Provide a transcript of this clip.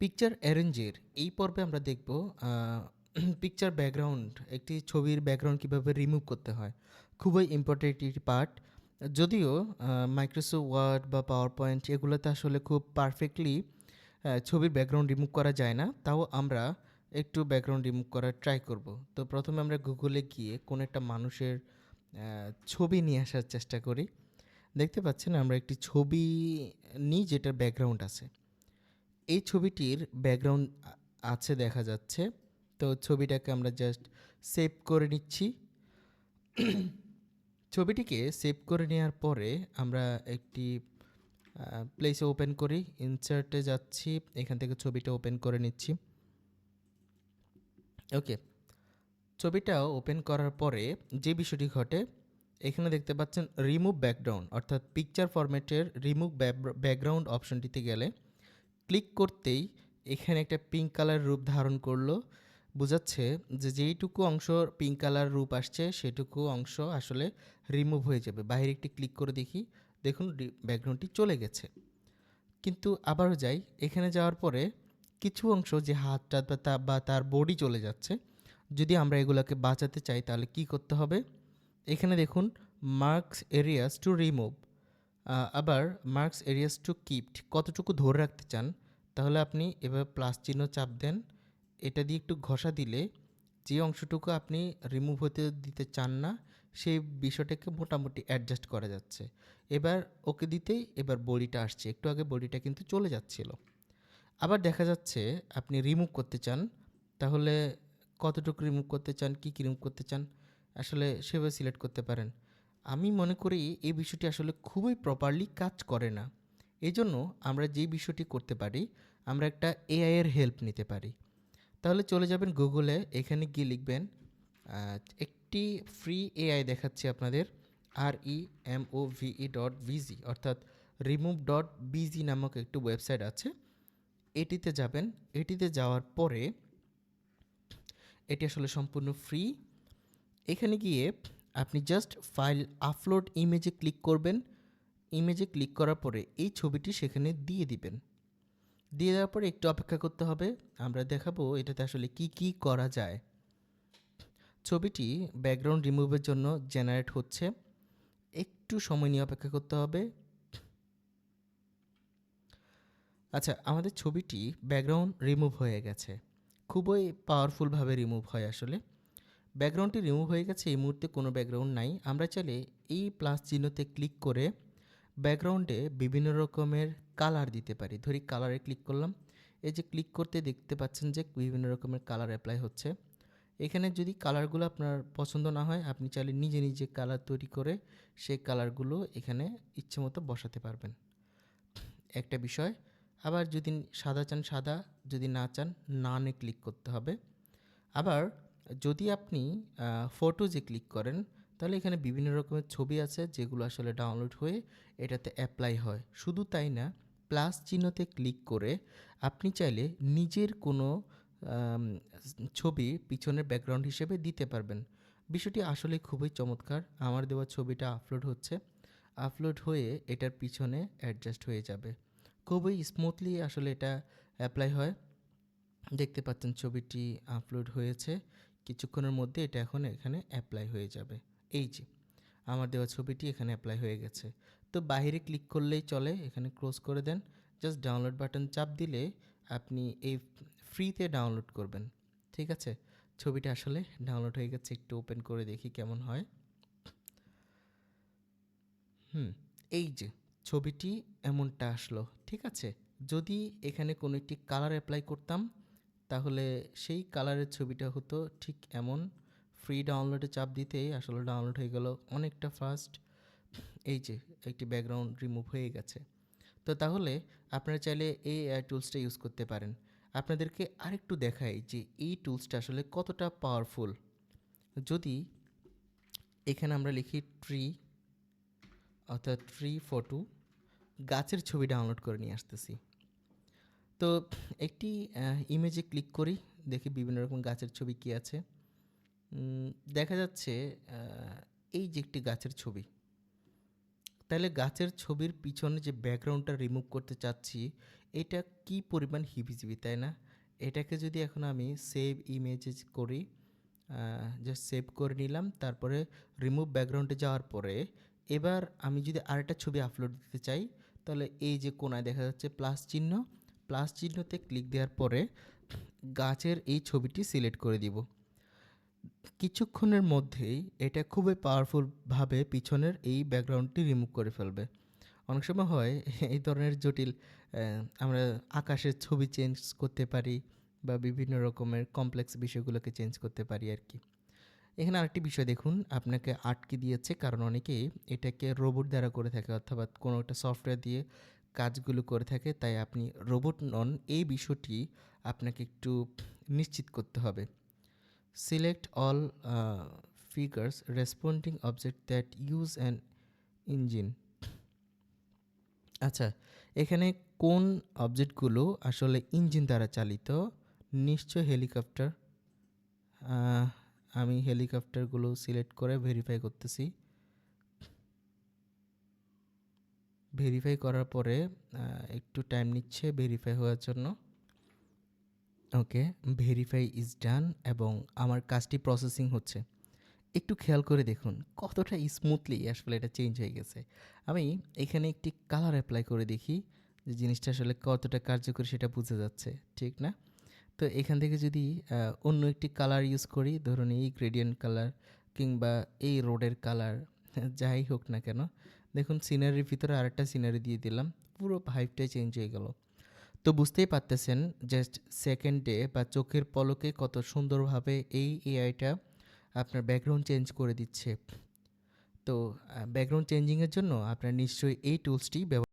Picture অ্যারেঞ্জের এই পর্বে আমরা দেখব পিকচার ব্যাকগ্রাউন্ড একটি ছবির ব্যাকগ্রাউন্ড কীভাবে রিমুভ করতে হয়। খুবই ইম্পর্টেন্ট একটি পার্ট যদিও মাইক্রোসফট ওয়ার্ড বা পাওয়ার পয়েন্ট এগুলোতে আসলে খুব পারফেক্টলি ছবির ব্যাকগ্রাউন্ড রিমুভ করা যায় না। তাও আমরা একটু ব্যাকগ্রাউন্ড রিমুভ করার ট্রাই করব। তো প্রথমে আমরা গুগলে গিয়ে কোনো একটা মানুষের ছবি নিয়ে আসার চেষ্টা করি। দেখতে পাচ্ছেন আমরা একটি ছবি নিই যেটার ব্যাকগ্রাউন্ড আছে। এই ছবিটির ব্যাকগ্রাউন্ড আছে দেখা যাচ্ছে। তো ছবিটাকে আমরা জাস্ট সেভ করে নিচ্ছি। ছবিটিকে সেভ করে নেওয়ার পরে আমরা একটি প্লেসে ওপেন করি ইনসার্টে যাচ্ছি, এখান থেকে ছবিটা ওপেন করে নিচ্ছি। ওকে ছবিটা ওপেন করার পরে যে বিষয়টি ঘটে, এখানে দেখতে পাচ্ছেন রিমুভ ব্যাকগ্রাউন্ড অর্থাৎ পিকচার ফরম্যাটের রিমুভ ব্যাকগ্রাউন্ড অপশনটিতে গেলে। ক্লিক করতেই এখানে একটা পিঙ্ক কালার রূপ ধারণ করল। বোঝাচ্ছে যে যেইটুকু অংশ পিঙ্ক কালার রূপ আসছে, সেটুকু অংশ আসলে রিমুভ হয়ে যাবে। বাইরে একটি ক্লিক করে দেখি, দেখুন ব্যাকগ্রাউন্ডটি চলে গেছে। কিন্তু আবারও যাই, এখানে যাওয়ার পরে কিছু অংশ যে হাতটা বা তা- বা তার বডি চলে যাচ্ছে, যদি আমরা এগুলোকে বাঁচাতে চাই তাহলে কি করতে হবে? এখানে দেখুন মার্কস এরিয়াস টু রিমুভ আবার মার্কস এরিয়াস টু কিপড কতটুকু ধরে রাখতে চান তাহলে আপনি এবার প্লাস চিহ্ন চাপ দেন। এটা দিয়ে একটু ঘষা দিলে যে অংশটুকু আপনি রিমুভ হতে দিতে চান না, সেই বিষয়টাকে মোটামুটি অ্যাডজাস্ট করা যাচ্ছে। এবার ওকে দিতেই এবার বডিটা আসছে। একটু আগে বডিটা কিন্তু চলে যাচ্ছিল। আবার দেখা যাচ্ছে আপনি রিমুভ করতে চান। তাহলে কতটুকু রিমুভ করতে চান, কী কী রিমুভ করতে চান, আসলে সেভাবে সিলেক্ট করতে পারেন। আমি মনে করি এই বিষয়টি আসলে খুবই প্রপারলি কাজ করে না। এই জন্য আমরা যেই বিষয়টি করতে পারি, আমরা একটা এআই এর হেল্প নিতে পারি। তাহলে চলে যাবেন গুগলে এখানে গিয়ে লিখবেন একটি ফ্রি এআই দেখাচ্ছি আপনাদের আর ই এম ও ভিই ডট ভিজি অর্থাৎ রিমুভ ডট বিজি নামক একটি ওয়েবসাইট আছে। এটিতে যাবেন, এটিতে যাওয়ার পরে এটি আসলে সম্পূর্ণ ফ্রি এখানে গিয়ে আপনি জাস্ট ফাইল আপলোড ইমেজে ক্লিক করবেন। ইমেজে ক্লিক করার পরে এই ছবিটি সেখানে দিয়ে দিবেন। দিয়ে দেওয়ার পরে একটু অপেক্ষা করতে হবে। আমরা দেখাবো এটাতে আসলে কি কি করা যায়। ছবিটি ব্যাকগ্রাউন্ড রিমুভের জন্য জেনারেট হচ্ছে। একটু সময় নিয়ে অপেক্ষা করতে হবে। আচ্ছা আমাদের ছবিটি ব্যাকগ্রাউন্ড রিমুভ হয়ে গেছে। খুবই পাওয়ারফুলভাবে রিমুভ হয় আসলে। ব্যাকগ্রাউন্ডটি রিমুভ হয়ে গেছে, এই মুহূর্তে কোনো ব্যাকগ্রাউন্ড নাই। আমরা চাইলে এই প্লাস চিহ্নতে ক্লিক করে ব্যাকগ্রাউন্ডে বিভিন্ন রকমের কালার দিতে পারি। ধরি কালারে ক্লিক করলাম। এই যে ক্লিক করতে দেখতে পাচ্ছেন যে বিভিন্ন রকমের কালার অ্যাপ্লাই হচ্ছে। এখানে যদি কালারগুলো আপনার পছন্দ না হয়, আপনি চাইলে নিজে নিজে কালার তৈরি করে সেই কালারগুলো এখানে ইচ্ছে মতো বসাতে পারবেন। একটা বিষয়, আবার যদি সাদা চান সাদা, যদি না চান নানে ক্লিক করতে হবে। আবার যদি আপনি ফটোজে ক্লিক করেন তাহলে এখানে বিভিন্ন রকমের ছবি আছে যেগুলো আসলে ডাউনলোড হয়ে এটাতে অ্যাপ্লাই হয়। শুধু তাই না প্লাস চিহ্নতে ক্লিক করে আপনি চাইলে নিজের কোনো ছবি পিছনের ব্যাকগ্রাউন্ড হিসেবে দিতে পারবেন। বিষয়টি আসলে খুবই চমৎকার, আমার দেওয়া ছবিটা আপলোড হচ্ছে। আপলোড হয়ে এটার পিছনে অ্যাডজাস্ট হয়ে যাবে। খুবই স্মুথলি আসলে এটা অ্যাপ্লাই হয়। দেখতে পাচ্ছেন ছবিটি আপলোড হয়েছে। কিছুক্ষণের মধ্যে এটা এখন এখানে অ্যাপ্লাই হয়ে যাবে। এই যে, আমার দেওয়া ছবিটি এখানে অ্যাপ্লাই হয়ে গেছে। তো বাইরে ক্লিক করলেই চলে, এখানে ক্লোজ করে দেন। জাস্ট ডাউনলোড বাটন চাপ দিলে আপনি এই ফ্রিতে ডাউনলোড করবেন। ঠিক আছে? ছবিটা আসলে ডাউনলোড হয়ে গেছে, একটু ওপেন করে দেখি কেমন হয়। হুম, এই যে, ছবিটি এমনটা আসলো। ঠিক আছে? যদি এখানে কোনো একটি কালার অ্যাপ্লাই করতাম, তাহলে সেই কালারের ছবিটা হতো ঠিক এমন। ফ্রি ডাউনলোডে চাপ দিতেই আসলে ডাউনলোড হয়ে গেল। অনেকটা ফাস্ট এই যে একটি ব্যাকগ্রাউন্ড রিমুভ হয়ে গেছে। তো তাহলে আপনারা চাইলে এই টুলসটা ইউজ করতে পারেন। আপনাদেরকে আরেকটু দেখাই যে এই টুলসটা আসলে কতটা পাওয়ারফুল যদি এখানে আমরা লিখি ট্রি অর্থাৎ ট্রি ফটো গাছের ছবি ডাউনলোড করে নিয়ে আসতেছি। তো একটি ইমেজে ক্লিক করি, দেখি বিভিন্ন রকম গাছের ছবি কী আছে। দেখা যাচ্ছে এই যে একটি গাছের ছবি। তাহলে গাছের ছবির পিছনে যে ব্যাকগ্রাউন্ডটা রিমুভ করতে চাচ্ছি, এটা কি পরিমাণ হিবিজিবি, তাই না? এটাকে যদি এখন আমি সেভ ইমেজেস করি জাস্ট সেভ করে নিলাম, তারপরে রিমুভ ব্যাকগ্রাউন্ডে যাওয়ার পরে, এবার আমি যদি আরেকটা ছবি আপলোড দিতে চাই, তাহলে এই যে কোনায় দেখা যাচ্ছে প্লাস চিহ্ন প্লাস চিহ্নতে ক্লিক দেওয়ার পরে গাছের এই ছবিটি সিলেক্ট করে দিব। কিছুক্ষণের মধ্যেই এটা খুবই পাওয়ারফুলভাবে পিছনের এই ব্যাকগ্রাউন্ডটি রিমুভ করে ফেলবে। অনেক সময় হয়, এই ধরনের জটিল আমরা আকাশের ছবি চেঞ্জ করতে পারি বা বিভিন্ন রকমের কমপ্লেক্স বিষয়গুলোকে চেঞ্জ করতে পারি আর কি। এখানে আরেকটি বিষয় দেখুন, আপনাকে আটকে দিয়েছে কারণ অনেকে এটাকে রোবট দ্বারা করে থাকে অথবা কোনো একটা সফটওয়্যার দিয়ে কাজগুলো করে থাকে, তাই আপনি রোবট নন, এই বিষয়টি আপনাকে একটু নিশ্চিত করতে হবে। Select all figures responding object that use an engine আচ্ছা এখানে কোন অবজেক্টগুলো আসলে ইঞ্জিন দ্বারা চালিত? নিশ্চয় হেলিকপ্টার আমি হেলিকপ্টারগুলো সিলেক্ট করে ভেরিফাই করতেছি। ভেরিফাই করার পরে একটু টাইম নিচ্ছে ভেরিফাই হওয়ার জন্য। ওকে ভেরিফাই ইজ ডান এবং আমার কাজটি প্রসেসিং হচ্ছে। একটু খেয়াল করে দেখুন, কতটা স্মুথলি আসলে এটা চেঞ্জ হয়ে গেছে। আমি এখানে একটি কালার অ্যাপ্লাই করে দেখি, যে জিনিসটা আসলে কতটা কার্যকরী সেটা বোঝা যাচ্ছে, ঠিক না? তো এখান থেকে যদি অন্য একটি কালার ইউজ করি, ধরুন এই গ্রেডিয়েন্ট কালার কিংবা এই রোডের কালার যাই হোক না কেন, দেখুন সিনারির ভিতরে আরেকটা সিনারি দিয়ে দিলাম, পুরো ভাইবটাই চেঞ্জ হয়ে গেল। তো বুঝতেই পারতেছেন জাস্ট সেকেন্ডে বা চোখের পলকে কত সুন্দরভাবে এই এআইটা আপনার ব্যাকগ্রাউন্ড চেঞ্জ করে দিচ্ছে। তো ব্যাকগ্রাউন্ড চেঞ্জিংয়ের জন্য আপনার নিশ্চয়ই এই টুলসটি ব্যবহার